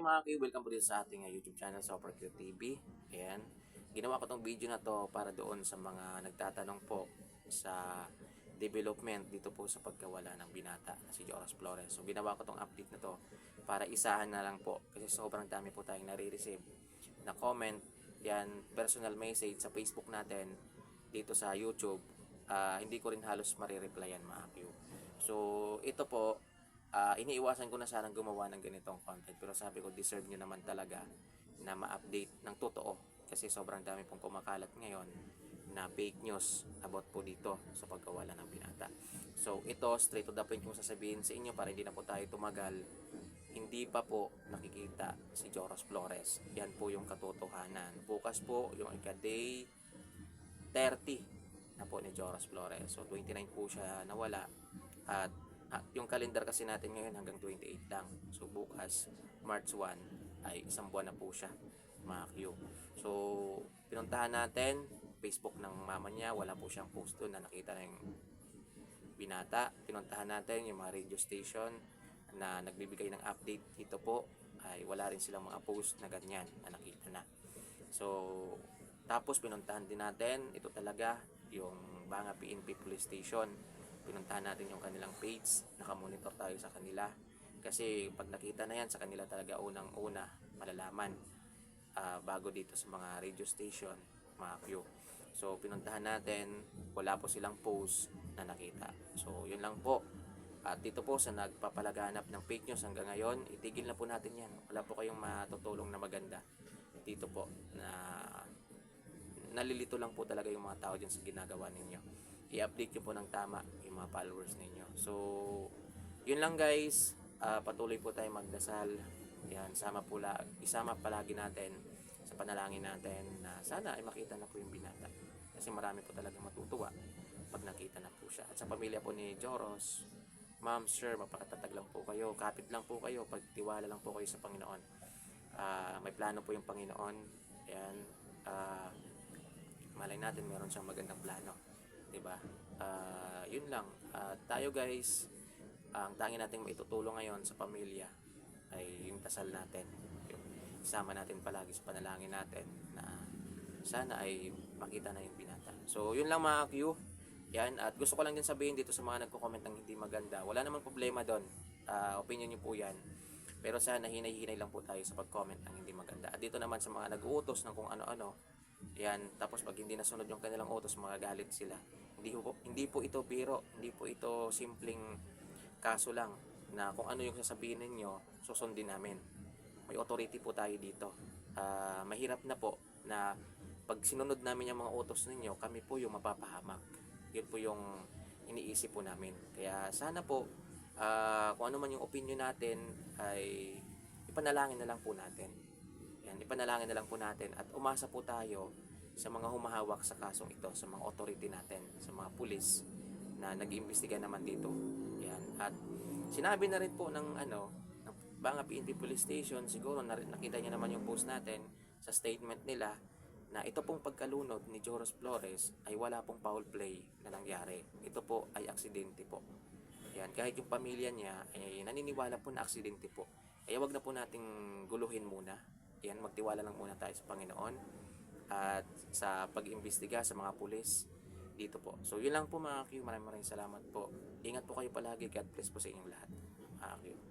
mga kayo, welcome po dito sa ating uh, YouTube channel, Super Cute TV. Ayan. Ginawa ko tong video na to para doon sa mga nagtatanong po sa development dito po sa pagkawala ng binata na si Joras Flores. So ginawa ko tong update na to para isahan na lang po kasi sobrang dami po tayong nare-receive na comment, yan personal message sa Facebook natin dito sa YouTube. Ah, hindi ko rin halos marireplyan mga kayo. So ito po Ah, iniiwasan ko na sanang gumawa ng ganitong content pero sabi ko deserve nyo naman talaga na ma-update ng totoo kasi sobrang dami pong kumakalat ngayon na fake news about po dito sa pagkawala ng binata. So ito straight to the point kung sasabihin sa inyo para hindi na po tayo tumagal hindi pa po nakikita si Joros Flores. Yan po yung katotohanan. Bukas po yung ika-day 30 na po ni Joros Flores. So 29 po siya nawala at at yung calendar kasi natin ngayon hanggang 28 lang. So bukas, March 1, ay isang buwan na po siya, mga Q. So, pinuntahan natin, Facebook ng mama niya, wala po siyang post doon na nakita na yung binata. Pinuntahan natin yung mga radio station na nagbibigay ng update dito po, ay wala rin silang mga post na ganyan na nakita na. So, tapos pinuntahan din natin, ito talaga, yung Banga PNP Police Station pinuntahan natin yung kanilang page, nakamonitor tayo sa kanila. Kasi pag nakita na yan, sa kanila talaga unang-una malalaman ah, bago dito sa mga radio station, mga Q. So, pinuntahan natin, wala po silang post na nakita. So, yun lang po. At dito po sa nagpapalaganap ng fake news hanggang ngayon, itigil na po natin yan. Wala po kayong matutulong na maganda dito po na nalilito lang po talaga yung mga tao dyan sa ginagawa ninyo. I-update nyo po ng tama yung mga followers ninyo. So, yun lang guys. Ah, patuloy po tayo magdasal. Yan, sama po la, isama palagi natin sa panalangin natin na sana ay makita na po yung binata. Kasi marami po talaga matutuwa pag nakita na po siya. At sa pamilya po ni Joros, Ma'am, sir, mapakatatag lang po kayo. Kapit lang po kayo. Pagtiwala lang po kayo sa Panginoon. Ah, may plano po yung Panginoon. Ayan. Ah, malay natin meron siyang magandang plano. 'Di ba? Ah, yun lang. Ah, tayo guys, ang tangi nating maitutulong ngayon sa pamilya ay yung dasal natin. Isama natin palagi sa panalangin natin na sana ay makita na yung binata. So, yun lang mga Q. Yan, at gusto ko lang din sabihin dito sa mga nagko-comment ng hindi maganda. Wala namang problema doon. Ah, opinion niyo po yan. Pero sana hinay-hinay lang po tayo sa pag-comment ng hindi maganda. At dito naman sa mga nag-uutos ng kung ano-ano, yan, tapos pag hindi nasunod yung kanilang utos, magagalit sila. Hindi po, hindi po ito biro, hindi po ito simpleng kaso lang na kung ano yung sasabihin ninyo, susundin namin. May authority po tayo dito. Ah, mahirap na po na pag sinunod namin yung mga utos ninyo, kami po yung mapapahamak. Yun po yung iniisip po namin. Kaya sana po, ah, kung ano man yung opinion natin, ay ipanalangin na lang po natin. Yan, ipanalangin na lang po natin at umasa po tayo sa mga humahawak sa kasong ito, sa mga authority natin, sa mga pulis na nag-iimbestiga naman dito. Yan. At sinabi na rin po ng ano, ng Banga PNP Police Station, siguro na, nakita niya naman yung post natin sa statement nila na ito pong pagkalunod ni Joros Flores ay wala pong foul play na nangyari. Ito po ay aksidente po. Yan, kahit yung pamilya niya ay naniniwala po na aksidente po. Kaya wag na po nating guluhin muna. Yan, magtiwala lang muna tayo sa Panginoon at sa pag-imbestiga sa mga pulis dito po. So, yun lang po mga Q. Maraming maraming salamat po. Ingat po kayo palagi. God bless po sa inyong lahat. Mga Q.